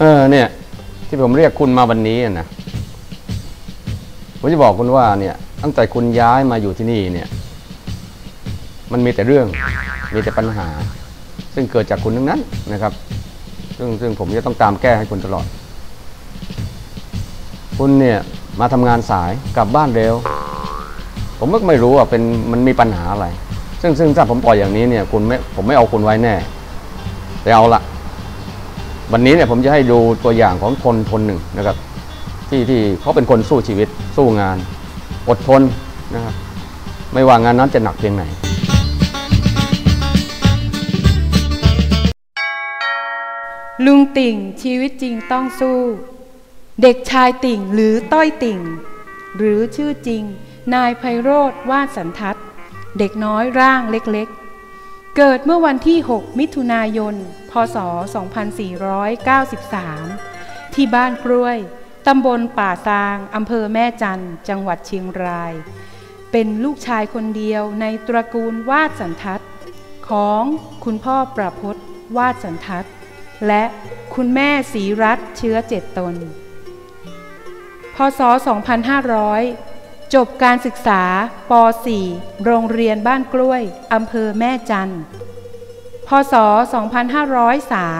เออเนี่ย ที่ผมเรียกคุณมาวันนี้นะผมจะบอกคุณว่าเนี่ย ตั้งแต่คุณย้ายมาอยู่ที่นี่เนี่ย มันมีแต่เรื่อง มีแต่ปัญหา ซึ่งเกิดจากคุณทั้งนั้นนะครับ ซึ่งซึ่งผมจะต้องตามแก้ให้คุณตลอด คุณเนี่ยมาทำงานสายกลับบ้านเร็ว ผมก็ไม่รู้ว่าเป็นมันมีปัญหาอะไร ซึ่งซึ่งถ้าผมปล่อยอย่างนี้เนี่ย คุณไม่ผมไม่เอาคุณไว้แน่ แต่เอาละวันนี้เนี่ยผมจะให้ดูตัวอย่างของคนคนหนึ่งนะครับ ที่ที่เขาเป็นคนสู้ชีวิตสู้งาน อดทนนะครับไม่ว่างานนั้นจะหนักเพียงไหนลุงติ่งชีวิตจริงต้องสู้ เด็กชายติ่งหรือต้อยติ่ง หรือชื่อจริง นายไพโรธวาดสันทัศน์เด็กน้อยร่างเล็กๆ เกิดเมื่อวันที่ 6 มิถุนายน พศ 2493 ที่บ้านกล้วย ตำบลป่าซาง อำเภอแม่จัน จังหวัดเชียงราย เป็นลูกชายคนเดียวในตระกูลวาดสันทัศน์ของคุณพ่อประพศวาดสันทัศน์และคุณแม่ศรีรัตเชื้อเจ็ดตน พศ 2500 จบการศึกษาป .4 โรงเรียนบ้านกล้วย อำเภอแม่จัน พศ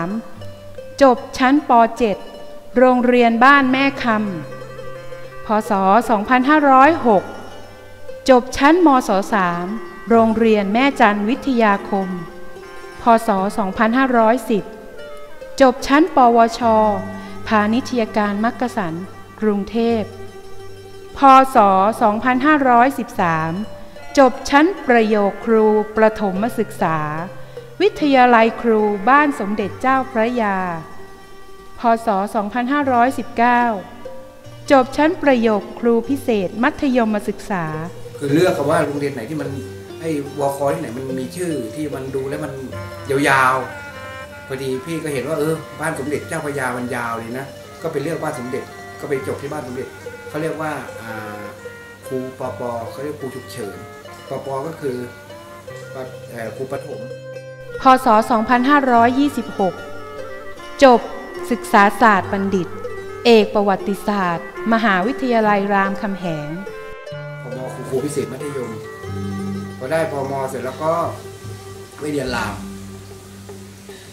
2503 จบชั้นป .7 โรงเรียนบ้านแม่คำ พศ 2506 จบชั้นมศ 3 โรงเรียนแม่จันวิทยาคม พศ 2510 จบชั้น ปวช พาณิชยการมักกะสัน กรุงเทพ พศ 2513 จบชั้นประโยคครูประถมศึกษา วิทยาลัยครูบ้านสมเด็จเจ้าพระยา พศ 2519 จบชั้นประโยคครูพิเศษมัธยมศึกษา คือเลือกคำว่าโรงเรียนไหนที่มันไอ้วอคอที่ไหนมันมีชื่อที่มันดูแล้วมันยาวๆพอดีพี่ก็เห็นว่าเออบ้านสมเด็จเจ้าพระยามันยาวเลยนะก็ไปเลือกบ้านสมเด็จก็ไปจบที่บ้านสมเด็จ เขาเรียกว่าอ่าครูปปเขาเรียกครูฉุกเฉินปปก็คือปเอ่อครูปฐมพศ 2526 จบ ศึกษาศาสตร์บัณฑิต เอกประวัติศาสตร์ มหาวิทยาลัยรามคำแหงพมครูครูพิเศษมัธยมพอได้พมเสร็จแล้วก็ไปเรียนราม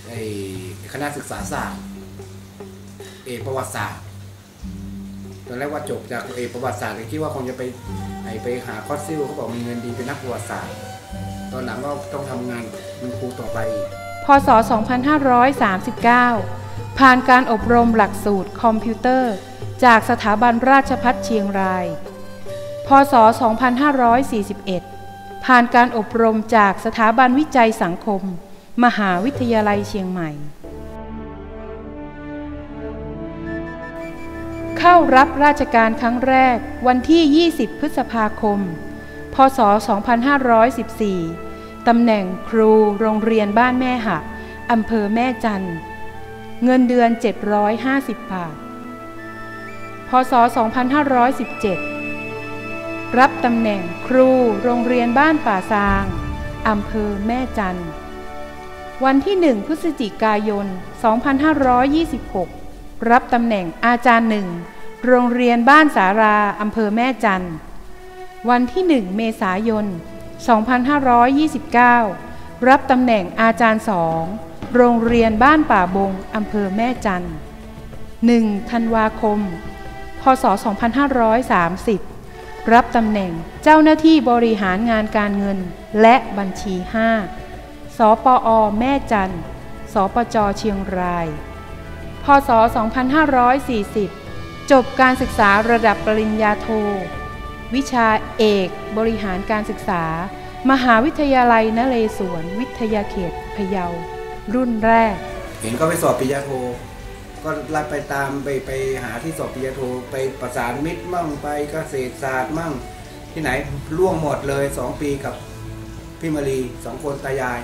ไอ้คณะศึกษาศาสตร์ เอกประวัติศาสตร์ ตอนแรกว่าจบจากเอกประวัติศาสตร์คิดว่าคงจะไปไอไปหาคอสซิลเขาบอกมีเงินดีเป็นนักประวัติศาสตร์ ตอนหลังก็ต้องทำงานเป็นครูต่อไปอีกพศ 2539 ผ่านการอบรมหลักสูตรคอมพิวเตอร์ จากสถาบันราชพัฒเชียงราย พศ 2541 ผ่านการอบรมจากสถาบันวิจัยสังคม มหาวิทยาลัยเชียงใหม่ เข้ารับราชการครั้งแรกวันที่ 20 พฤษภาคม พศ 2514 ตำแหน่งครูโรงเรียนบ้านแม่หักอำเภอแม่จันทร์เงินเดือน 750 บาท พศ 2517 รับตำแหน่งครูโรงเรียนบ้านป่าซางอำเภอแม่จันทร์วันที่ 1 พฤศจิกายน 2526 รับตำแหน่งอาจารย์หนึ่ง โรงเรียนบ้านสาราอำเภอแม่จันทร์ วันที่ 1 เมษายน 2529 รับตำแหน่งอาจารย์สองโรงเรียนบ้านป่าบงอำเภอแม่จันทร์ 1. ธันวาคม พศ 2530 รับตำแหน่งเจ้าหน้าที่บริหารงานการเงินและบัญชี 5 สปอแม่จันทร์ สปจเชียงราย พศ 2540 จบการศึกษาระดับปริญญาโท วิชาเอกบริหารการศึกษา มหาวิทยาลัยนเรศวร วิทยาเขตพะเยา รุ่นแรก เห็นก็ไปสอบปริญญาโท ก็รับไปตามไปไปหาที่สอบปริญญาโทไปประสานมิตรมั่งไปเกษตรศาสตร์มั่ง ที่ไหนล่วงหมดเลยสองปีกับพี่มารีสองคนตายาย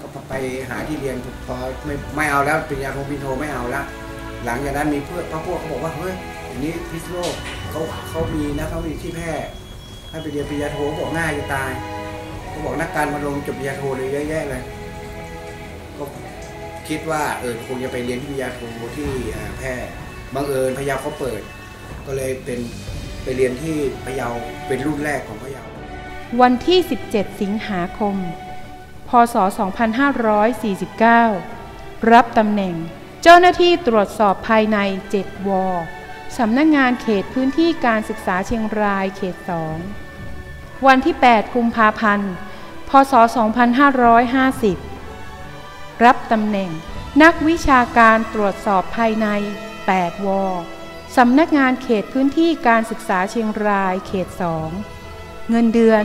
ก็ไปหาที่เรียนพอไม่ไม่เอาแล้วปริญญาโทปริญญาโทไม่เอาและ หลังจากนั้นมีเพื่อนพวกเขาบอกว่าเฮ้ยอย่างนี้พิษโลกเขาเขามีนะเขามีที่แพร่ให้ไปเรียนปริญญาโทบอกง่ายจะตายเขาบอกนักการมาลงจบปริญญาโทเลยเยอะแยะเลยก็คิดว่าเออคงจะไปเรียนที่ปริญญาโทที่แพร่บังเอิญพะเยาเขาเปิด ก็เลยเป็นไปเรียนที่พะเยาเป็นรุ่นแรกของพะเยาวันที่ 17 สิงหาคม พศ 2549 รับตำแหน่ง เจ้าหน้าที่ตรวจสอบภายใน 7 วสำนักงงานเขตพื้นที่การศึกษาเชียงรายเขต 2 วันที่ 8 กุมภาพันธ์ พศ 2550 รับตำแหน่งนักวิชาการตรวจสอบภายใน 8 วสำนักงานเขตพื้นที่การศึกษาเชียงรายเขต 2 เงินเดือน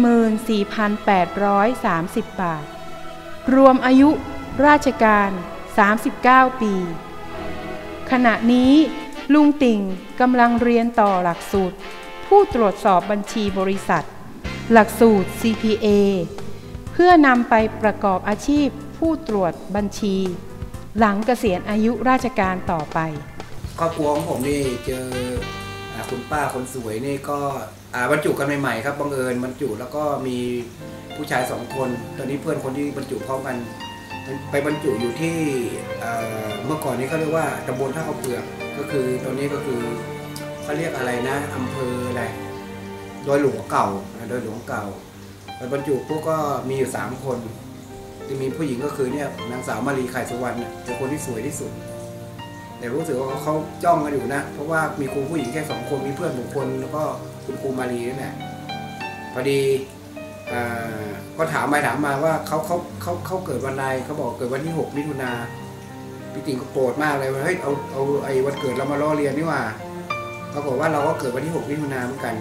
44,830 บาท รวมอายุราชการ 39 ปี ขณะนี้ลุงติ่งกำลังเรียนต่อหลักสูตร ผู้ตรวจสอบบัญชีบริษัท หลักสูตร CPA เพื่อนำไปประกอบอาชีพผู้ตรวจบัญชี หลังเกษียณอายุราชการต่อไป ครอบครัวของผมนี่เจอคุณป้าคนสวยนี่ก็บรรจุกันใหม่ๆครับบังเอิญบรรจุแล้วก็มีผู้ชายสองคน ตอนนี้เพื่อนคนที่บรรจุพร้อมกัน ไปบรรจุอยู่ที่เมื่อก่อนนี้เขาเรียกว่าตำบลท่าข้าวเปลือกก็คือตอนนี้ก็คือเขาเรียกอะไรนะอำเภออะไรโดยหลวงเก่าโดยหลวงเก่าไปบรรจุพวกก็มีอยู่สามคนจะมีผู้หญิงก็คือเนี่ยนางสาวมารีไข่สุวรรณเป็นคนที่สวยที่สุด แต่รู้สึกว่าเขาจ้องกันอยู่นะ เพราะว่ามีครูผู้หญิงแค่สองคนมีเพื่อนบุคคลแล้วก็คุณครูมารีนั่นแหละพอดี ก็ถามไปถามมาว่าเขาเขาเขาเขาเกิดวันใดเขาบอกเกิดวันที่หกมิถุนาพี่ติ๋งก็โกรธมากเลยว่าเฮ้ยเอาเอาไอ้วันเกิดเรามาล้อเลียนนี่ว่าปรากฏว่าเราก็เกิดวันที่หกมิถุนาเหมือนกัน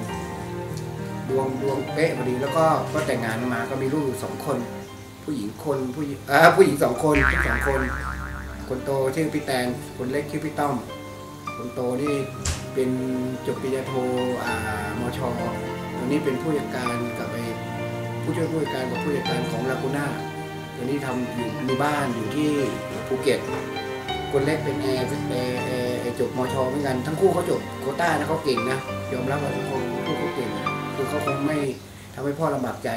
ดวงดวงเป๊ะพอดีแล้วก็ก็แต่งงานมาก็มีลูกอยู่สองคน ผู้หญิงคนผู้หญิงอ่าผู้หญิงสองคนทั้งสองคน คนโตชื่อพี่แตนคนเล็กชื่อพี่ต้อม คนโตนี่เป็นจบปริญญาโทอ่ามชตอนนี้เป็นผู้จัดการกับ ผู้ช่วยผู้จัดการกับผู้จัดการของลากูน่าตอนนี้ทำอยู่มีบ้านอยู่ที่ภูเก็ต คนเล็กเป็นแอร์เป็นแอร์แอร์แอร์จบมชเหมือนกัน ทั้งคู่เขาจบโคต้านะเขาเก่งนะ ยอมรับว่าทั้งคู่เขาเก่ง คือเขาคงไม่ทำให้พ่อลำบากใจ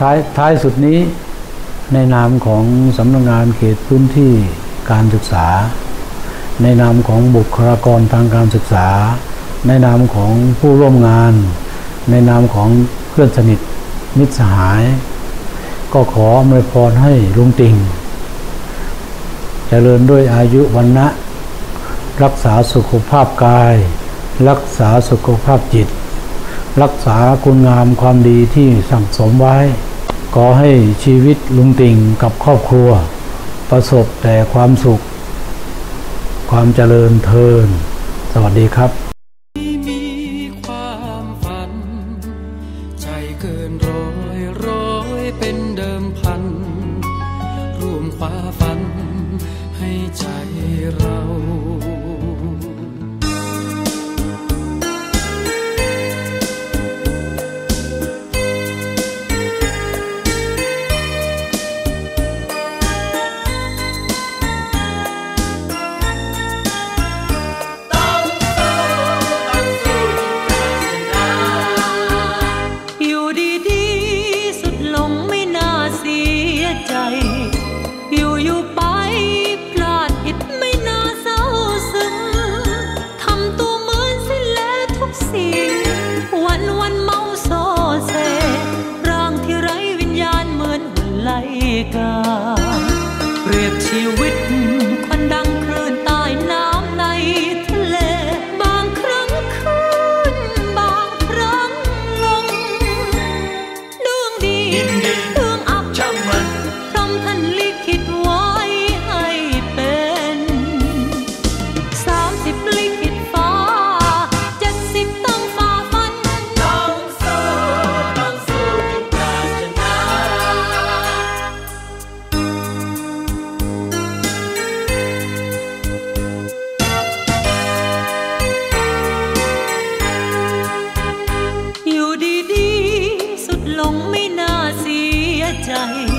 ท้ายท้ายสุดนี้ในนามของสำนักงานเขตพื้นที่การศึกษา ในนามของบุคลากรทางการศึกษา ในนามของผู้ร่วมงาน ในนามของเพื่อนสนิทมิตรสหาย ก็ขออวยพรให้ลุงติงเจริญด้วยอายุวันนะรักษาสุขภาพกาย รักษาสุขภาพจิต รักษาคุณงามความดีที่สั่งสมไว้ ขอให้ชีวิตลุงติ่งกับครอบครัว ประสบแต่ความสุข ความเจริญเทิน สวัสดีครับมีความฝันใจเร้อ ใจ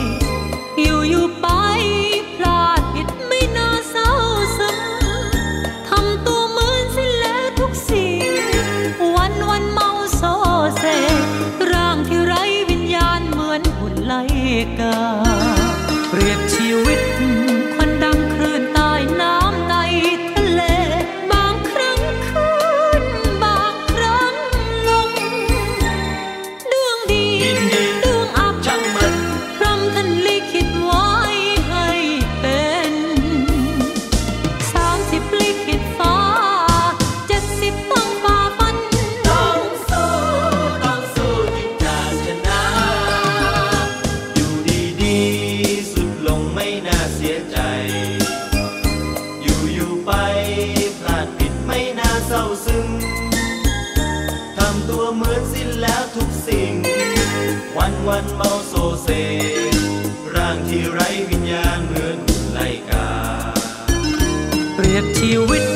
ันเมาโซเซ ร่างที่ไร้วิญญาณเหมือนไลกา เปรียบชีวิต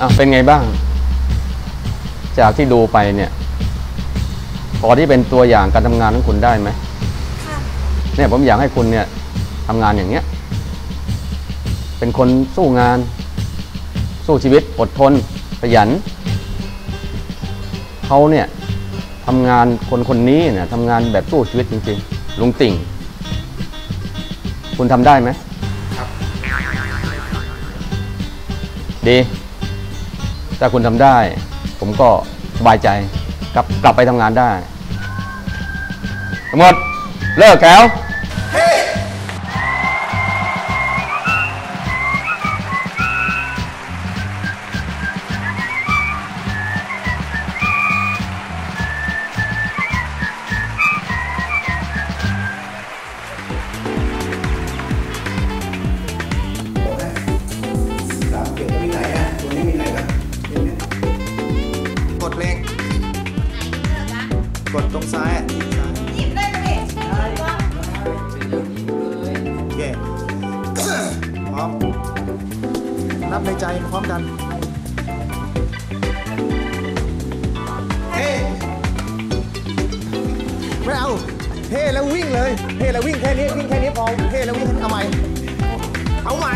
อะเป็นไงบ้าง จากที่ดูไปเนี่ย พอที่เป็นตัวอย่างการทำงานของคุณได้ไหมค่ะ เนี่ยผมอยากให้คุณเนี่ยทำงานอย่างเนี้ย เป็นคนสู้งาน สู้ชีวิตอดทนขยันเขาเนี่ยทำงานคนคนนี้เนี่ยทำงานแบบสู้ชีวิตจริงๆลุงติ่ง คุณทำได้ไหมครับ ดี ถ้าคุณทำได้ ผมก็สบายใจกลับกลับไปทำงานได้หมดเลิกแล้ว แล้ววิ่งเลย เทแล้ววิ่งแค่นี้วิ่งแค่นี้พอ เทแล้ววิ่งเอาใหม่ เอาใหม่